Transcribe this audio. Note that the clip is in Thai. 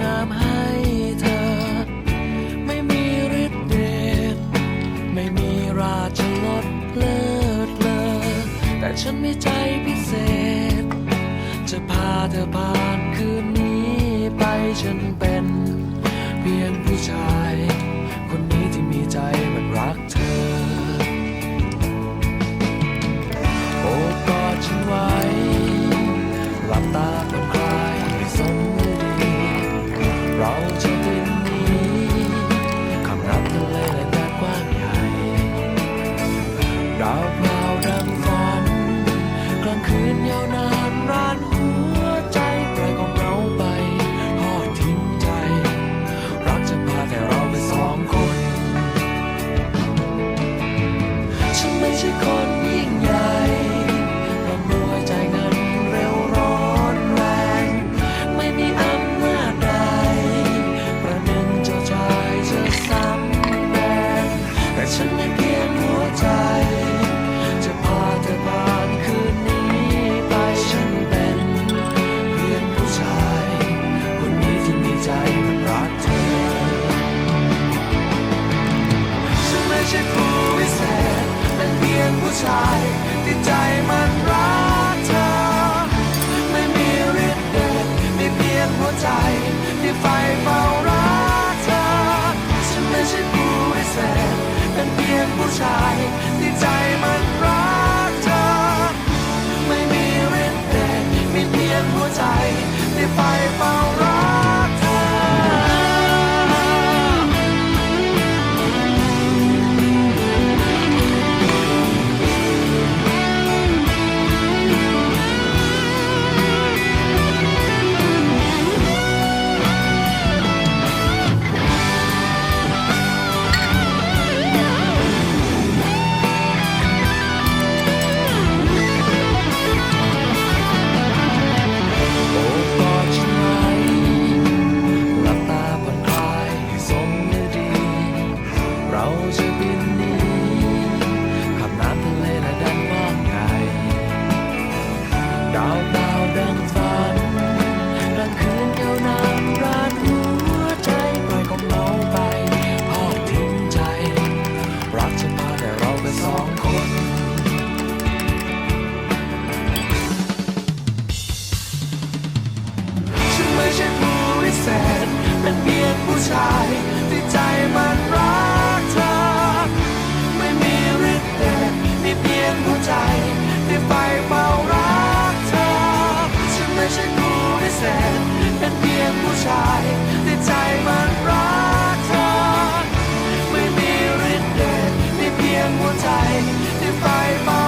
งามให้เธอ ไม่มีฤทธิ์เดชไม่มีราชรสเลิศเลอแต่ฉันมีใจพิเศษ จะพาเธอผ่านคืนนี้ไปฉันเป็น เพียง คืนยาวนาน ใช่ผู้วิเศษเป็นเพียงผู้ชายที่ใจมันรักเธอ ไม่มีฤทธิ์เดชมีเพียงหัวใจที่ไฟเฝ้ารักเธอฉันไม่ใช่ผู้วิเศษเป็นเพียงผู้ชายที่ใจ จะบินหนีขับน้ำทะเลและดันว่างไกลดาวดาวดังฝันกลางคืนยาวนานร้นหัวใจปล่อยของเราไปทอทิ้งใจ รักจะพาแต่เราไปสองคนฉันไม่ใช่ผู้วิเศษเป็นเพียงผู้ชายที่ใจมัน เศษเป็นเพียงผู้ชายในใจมันรักเธอไม่มีฤทธิ์เดชในเพียงหัวใจที่ไฟเฝ้า